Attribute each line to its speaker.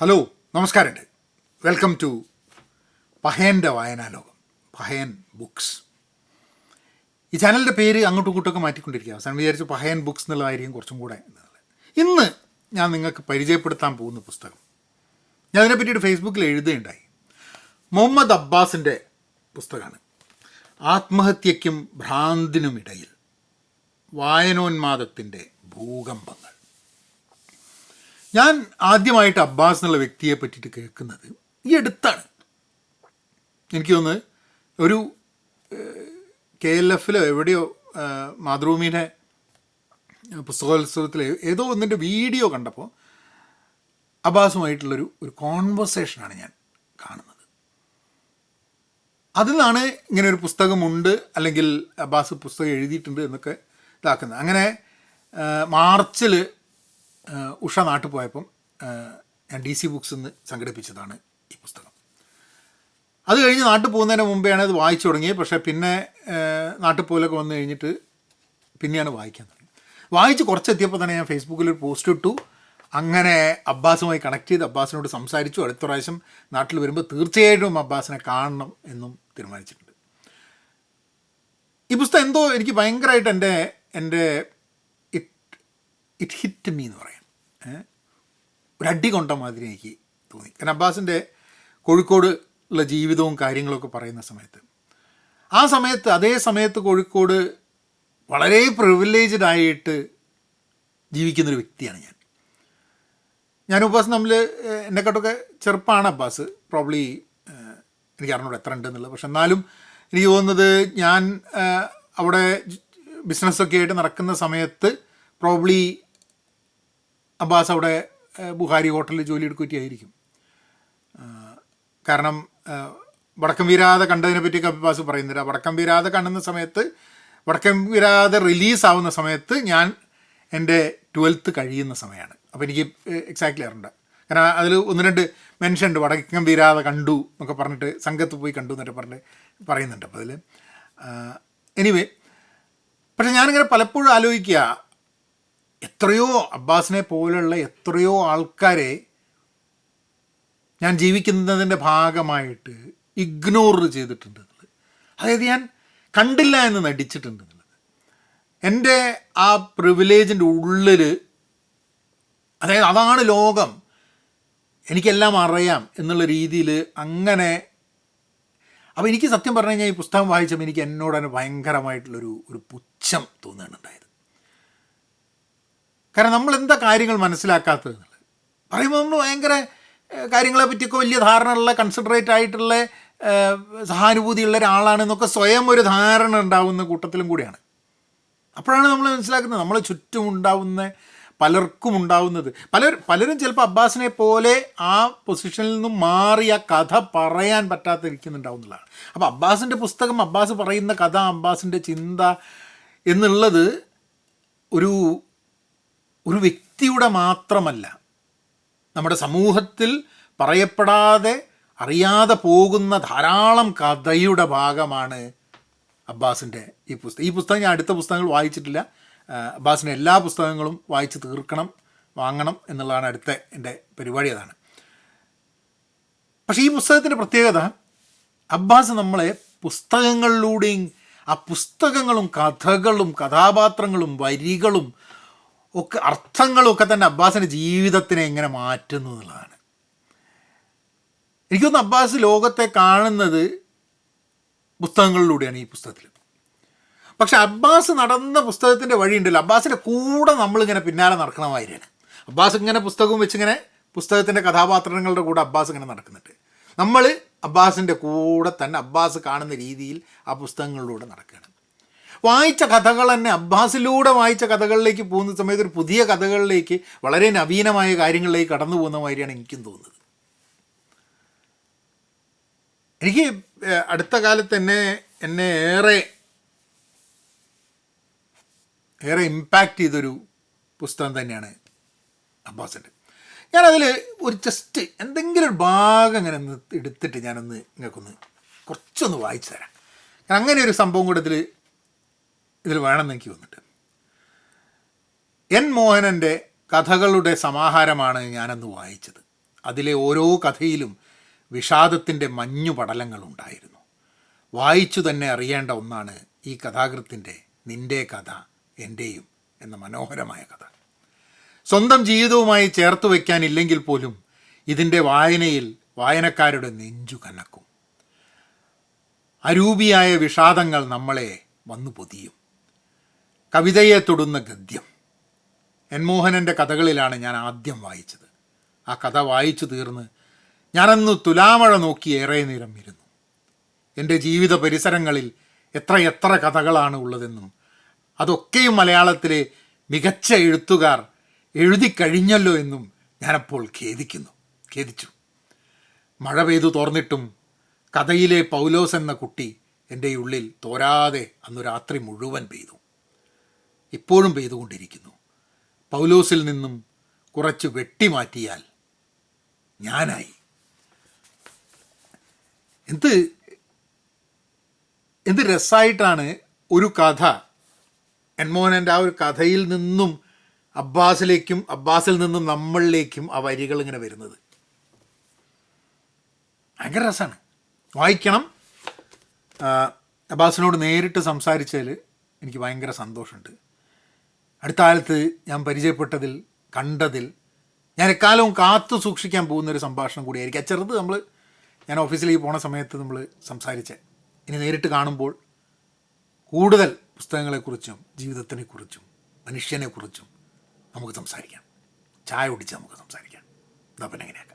Speaker 1: Hello നമസ്കാരമുണ്ട്. Welcome to പഹേന്റെ വായനാലോകം പഹയൻ ബുക്സ്. ഈ ചാനലിന്റെ പേര് അങ്ങോട്ടും ഇങ്ങോട്ടൊക്കെ മാറ്റിക്കൊണ്ടിരിക്കുക അവസാനം വിചാരിച്ചു പഹയൻ ബുക്സ് എന്നുള്ളതായിരിക്കും കുറച്ചും കൂടെ എന്നുള്ളത്. ഇന്ന് ഞാൻ നിങ്ങൾക്ക് പരിചയപ്പെടുത്താൻ പോകുന്ന പുസ്തകം. ഞാൻ അതിനെ പറ്റിയിട്ട് ഫേസ്ബുക്കിൽ എഴുതുകയുണ്ടായി. മുഹമ്മദ് അബ്ബാസിന്റെ പുസ്തകമാണ്. ആത്മഹത്യയ്ക്കും ഭ്രാന്തിനുമിടയിൽ വായനോന്മാദത്തിന്റെ ഭൂകമ്പങ്ങൾ. ഞാൻ ആദ്യമായിട്ട് അബ്ബാസ് എന്നുള്ള വ്യക്തിയെ പറ്റിയിട്ട് കേൾക്കുന്നത് ഈ അടുത്താണ്. എനിക്ക് തോന്നുന്നത് ഒരു കെ എൽ എഫിലോ എവിടെയോ മാതൃഭൂമിയുടെ പുസ്തകോത്സവത്തിൽ ഏതോ ഒന്നിന്റെ വീഡിയോ കണ്ടപ്പോൾ അബ്ബാസുമായിട്ടുള്ളൊരു ഒരു കോൺവെർസേഷനാണ് ഞാൻ കാണുന്നത്. നിന്നാണ് ഇങ്ങനെ ഒരു പുസ്തകമുണ്ട് അല്ലെങ്കിൽ അബ്ബാസ് പുസ്തകം എഴുതിയിട്ടുണ്ട് എന്നൊക്കെ ഇതാക്കുന്നത്. അങ്ങനെ മാർച്ചിൽ ഉഷ നാട്ടിൽ പോയപ്പം ഞാൻ ഡി സി ബുക്സ് നിന്ന് സംഘടിപ്പിച്ചതാണ് ഈ പുസ്തകം. അത് കഴിഞ്ഞ് നാട്ടിൽ പോകുന്നതിന് മുമ്പെയാണ് അത് വായിച്ചു തുടങ്ങിയത്. പക്ഷേ പിന്നെ നാട്ടിൽ പോലൊക്കെ വന്നു കഴിഞ്ഞിട്ട് പിന്നെയാണ് വായിക്കാൻ തുടങ്ങി വായിച്ച് കുറച്ചെത്തിയപ്പോൾ തന്നെ ഞാൻ ഫേസ്ബുക്കിൽ ഒരു പോസ്റ്റ് ഇട്ടു. അങ്ങനെ അബ്ബാസുമായി കണക്ട് ചെയ്ത് അബ്ബാസിനോട് സംസാരിച്ചു. അടുത്ത പ്രാവശ്യം നാട്ടിൽ വരുമ്പോൾ തീർച്ചയായിട്ടും അബ്ബാസിനെ കാണണം എന്നും തീരുമാനിച്ചിട്ടുണ്ട്. ഈ പുസ്തകം എന്തോ എനിക്ക് ഭയങ്കരമായിട്ട് എന്റെ എന്റെ ഇറ്റ് ഇറ്റ് ഹിറ്റ് മീ എന്ന് പറയാം? ഒരു അടി കൊണ്ട മാതിരി എനിക്ക് തോന്നി. കാരണം അബ്ബാസിന്റെ കോഴിക്കോട് ഉള്ള ജീവിതവും കാര്യങ്ങളൊക്കെ പറയുന്ന സമയത്ത്. ആ സമയത്ത് അതേ സമയത്ത് കോഴിക്കോട് വളരെ പ്രിവിലേജ്ഡ് ആയിട്ട് ജീവിക്കുന്നൊരു വ്യക്തിയാണ് ഞാൻ. ഞാൻ ഉപ്പാസ് തമ്മിൽ എന്നെക്കാട്ടൊക്കെ ചെറുപ്പമാണ് അബ്ബാസ്. പ്രോബ്ലി എനിക്ക് അറിഞ്ഞൂടെ എത്ര ഉണ്ടെന്നുള്ളത്. പക്ഷെ എന്നാലും എനിക്ക് തോന്നുന്നത് ഞാൻ അവിടെ ബിസിനസ്സൊക്കെ ആയിട്ട് നടക്കുന്ന സമയത്ത് പ്രോബ്ലി അബ്ബാസ് അവിടെ ബുഹാരി ഹോട്ടലിൽ ജോലി എടുക്കുകയായിരിക്കും കാരണം വടക്കം വീരാത കണ്ടതിനെ പറ്റിയൊക്കെ അബ്ബാസ് പറയുന്നില്ല വടക്കം വീരാത കാണുന്ന സമയത്ത് വടക്കം വീരാത റിലീസാവുന്ന സമയത്ത് ഞാൻ എന്റെ ട്വൽത്ത് കഴിയുന്ന സമയമാണ്. അപ്പോൾ എനിക്ക് എക്സാക്ട്ലി അറിയണ്ട കാരണം അതിൽ ഒന്ന് രണ്ട് മെൻഷൻ ഉണ്ട്. വടക്കം വീരാത കണ്ടു എന്നൊക്കെ പറഞ്ഞിട്ട് സംഘത്ത് പോയി കണ്ടു എന്നൊക്കെ പറഞ്ഞിട്ട് പറയുന്നുണ്ട്. അപ്പോൾ അതിൽ എനിവേ പക്ഷെ ഞാനിങ്ങനെ പലപ്പോഴും ആലോചിക്കുക എത്രയോ അബ്ബാസിനെ പോലുള്ള എത്രയോ ആൾക്കാരെ ഞാൻ ജീവിക്കുന്നതിന്റെ ഭാഗമായിട്ട് ഇഗ്നോർ ചെയ്തിട്ടുണ്ട് അതായത് ഞാൻ കണ്ടില്ല എന്ന് നടിച്ചിട്ടുണ്ട് എന്റെ ആ പ്രിവിലേജിന്റെ ഉള്ളിൽ അതായത് അതാണ് ലോകം. എനിക്കെല്ലാം അറിയാം എന്നുള്ള രീതിയിൽ അങ്ങനെ അപ്പോൾ എനിക്ക് സത്യം പറഞ്ഞു കഴിഞ്ഞാൽ ഈ പുസ്തകം വായിച്ചപ്പോൾ എനിക്ക് എന്നോട് തന്നെ ഭയങ്കരമായിട്ടുള്ളൊരു ഒരു പുച്ഛം തോന്നുകയാണുണ്ടായത് കാരണം നമ്മൾ എന്താ കാര്യങ്ങൾ മനസ്സിലാക്കാത്തത്? പറയുമ്പോൾ നമ്മൾ ഭയങ്കര കാര്യങ്ങളെ പറ്റിയൊക്കെ വലിയ ധാരണയുള്ള കൺസെൻട്രേറ്റ് ആയിട്ടുള്ള സഹാനുഭൂതിയുള്ള ഒരാളാണെന്നൊക്കെ സ്വയം ഒരു ധാരണ ഉണ്ടാവുന്ന കൂട്ടത്തിലും കൂടിയാണ്. അപ്പോഴാണ് നമ്മൾ മനസ്സിലാക്കുന്നത് നമ്മളെ ചുറ്റും ഉണ്ടാവുന്ന പലർക്കും ഉണ്ടാവുന്നത്. പലർ പലരും ചിലപ്പോൾ അബ്ബാസിനെ പോലെ ആ പൊസിഷനിൽ നിന്നും മാറി ആ കഥ പറയാൻ പറ്റാത്തിരിക്കുന്നുണ്ടാവുന്നതാണ് അപ്പോൾ അബ്ബാസിന്റെ പുസ്തകം അബ്ബാസ് പറയുന്ന കഥ അബ്ബാസിന്റെ ചിന്ത എന്നുള്ളത് ഒരു ഒരു വ്യക്തിയുടെ മാത്രമല്ല. നമ്മുടെ സമൂഹത്തിൽ പറയപ്പെടാതെ അറിയാതെ പോകുന്ന ധാരാളം കഥയുടെ ഭാഗമാണ് അബ്ബാസിന്റെ ഈ പുസ്തകം. ഈ പുസ്തകം ഞാൻ അടുത്ത പുസ്തകങ്ങൾ വായിച്ചിട്ടില്ല. അബ്ബാസിന്റെ എല്ലാ പുസ്തകങ്ങളും വായിച്ച് തീർക്കണം വാങ്ങണം എന്നുള്ളതാണ് അടുത്ത എന്റെ പരിപാടി അതാണ്. പക്ഷേ ഈ പുസ്തകത്തിന്റെ പ്രത്യേകത അബ്ബാസ് നമ്മളെ പുസ്തകങ്ങളിലൂടെയും ആ പുസ്തകങ്ങളും കഥകളും കഥാപാത്രങ്ങളും വരികളും ഒക്കെ അർത്ഥങ്ങളൊക്കെ തന്നെ അബ്ബാസിന്റെ ജീവിതത്തിനെ എങ്ങനെ മാറ്റുന്നു എന്നുള്ളതാണ്. എനിക്കൊന്ന് അബ്ബാസ് ലോകത്തെ കാണുന്നത് പുസ്തകങ്ങളിലൂടെയാണ് ഈ പുസ്തകത്തിൽ. പക്ഷെ അബ്ബാസ് നടന്ന പുസ്തകത്തിന്റെ വഴിയുണ്ടല്ലോ അബ്ബാസിന്റെ കൂടെ നമ്മളിങ്ങനെ പിന്നാലെ നടക്കണമായിരുന്നു അബ്ബാസ് ഇങ്ങനെ പുസ്തകവും വെച്ചിങ്ങനെ പുസ്തകത്തിന്റെ കഥാപാത്രങ്ങളുടെ കൂടെ അബ്ബാസ് ഇങ്ങനെ നടക്കുന്നുണ്ട്. നമ്മൾ അബ്ബാസിന്റെ കൂടെ തന്നെ അബ്ബാസ് കാണുന്ന രീതിയിൽ ആ പുസ്തകങ്ങളിലൂടെ നടക്കുകയാണ്. വായിച്ച കഥകൾ തന്നെ അബ്ബാസിലൂടെ വായിച്ച കഥകളിലേക്ക് പോകുന്ന സമയത്ത് ഒരു പുതിയ കഥകളിലേക്ക് വളരെ നവീനമായ കാര്യങ്ങളിലേക്ക് കടന്നു പോകുന്ന മാതിരിയാണ് എനിക്കും തോന്നുന്നത്. എനിക്ക് അടുത്ത കാലത്ത് എന്നെ എന്നെ ഏറെ ഏറെ ഇമ്പാക്റ്റ് ചെയ്തൊരു പുസ്തകം തന്നെയാണ് അബ്ബാസിന്റെ. ഞാനതിൽ ഒരു ജസ്റ്റ് എന്തെങ്കിലും ഒരു ഭാഗം ഇങ്ങനെ ഒന്ന് എടുത്തിട്ട് ഞാനൊന്ന് നിങ്ങൾക്കൊന്ന് കുറച്ചൊന്ന് വായിച്ചു തരാം. ഞാൻ അങ്ങനെ ഒരു സംഭവം കൂടെ ഇതിൽ ഇതിൽ വേണമെന്ന് എനിക്ക് തോന്നിട്ട് എൻ മോഹനന്റെ കഥകളുടെ സമാഹാരമാണ് ഞാനന്ന് വായിച്ചത്. അതിലെ ഓരോ കഥയിലും വിഷാദത്തിന്റെ മഞ്ഞു പടലങ്ങളുണ്ടായിരുന്നു. വായിച്ചു തന്നെ അറിയേണ്ട ഒന്നാണ് ഈ കഥാകൃത്തിന്റെ നിന്റെ കഥ എന്റെയും എന്ന മനോഹരമായ കഥ. സ്വന്തം ജീവിതവുമായി ചേർത്ത് വയ്ക്കാനില്ലെങ്കിൽ പോലും ഇതിന്റെ വായനയിൽ വായനക്കാരുടെ നെഞ്ചു കനക്കും. അരൂപിയായ വിഷാദങ്ങൾ നമ്മളെ വന്നു പൊതിയും. കവിതയെ തൊടുന്ന ഗദ്യം. എൻ മോഹനന്റെ കഥകളിലാണ് ഞാൻ ആദ്യം വായിച്ചത്. ആ കഥ വായിച്ചു തീർന്ന് ഞാനന്ന് തുലാമഴ നോക്കി ഏറെ നേരം ഇരുന്നു. എന്റെ ജീവിത പരിസരങ്ങളിൽ എത്ര എത്ര കഥകളാണ് ഉള്ളതെന്നും അതൊക്കെയും മലയാളത്തിലെ മികച്ച എഴുത്തുകാർ എഴുതി കഴിഞ്ഞല്ലോ എന്നും ഞാനപ്പോൾ ഖേദിക്കുന്നു ഖേദിച്ചു. മഴ പെയ്തു തോർന്നിട്ടും കഥയിലെ പൗലോസ് എന്ന കുട്ടി എന്റെ ഉള്ളിൽ തോരാതെ അന്ന് രാത്രി മുഴുവൻ പെയ്തു. ഇപ്പോഴും പെയ്തുകൊണ്ടിരിക്കുന്നു. പൗലോസിൽ നിന്നും കുറച്ച് വെട്ടിമാറ്റിയാൽ ഞാനായി. എന്ത് എന്ത് രസമായിട്ടാണ് ഒരു കഥ എൻമോഹനന്റെ ആ ഒരു കഥയിൽ നിന്നും അബ്ബാസിലേക്കും അബ്ബാസിൽ നിന്നും നമ്മളിലേക്കും ആ വരികൾ ഇങ്ങനെ വരുന്നത്. ഭയങ്കര രസമാണ് വായിക്കണം. അബ്ബാസിനോട് നേരിട്ട് സംസാരിച്ചതിൽ എനിക്ക് ഭയങ്കര സന്തോഷമുണ്ട്. അടുത്ത കാലത്ത് ഞാൻ പരിചയപ്പെട്ടതിൽ കണ്ടതിൽ ഞാൻ എക്കാലവും കാത്തു സൂക്ഷിക്കാൻ പോകുന്ന ഒരു സംഭാഷണം കൂടിയായിരിക്കും. ചെറുത് നമ്മൾ ഞാൻ ഓഫീസിലേക്ക് പോണ സമയത്ത് നമ്മൾ സംസാരിച്ചേ. ഇനി നേരിട്ട് കാണുമ്പോൾ കൂടുതൽ പുസ്തകങ്ങളെക്കുറിച്ചും ജീവിതത്തിനെക്കുറിച്ചും മനുഷ്യനെക്കുറിച്ചും നമുക്ക് സംസാരിക്കാം. ചായ കുടിച്ച് നമുക്ക് സംസാരിക്കാം. ഇതാ പിന്നെ എങ്ങനെയാക്കാം?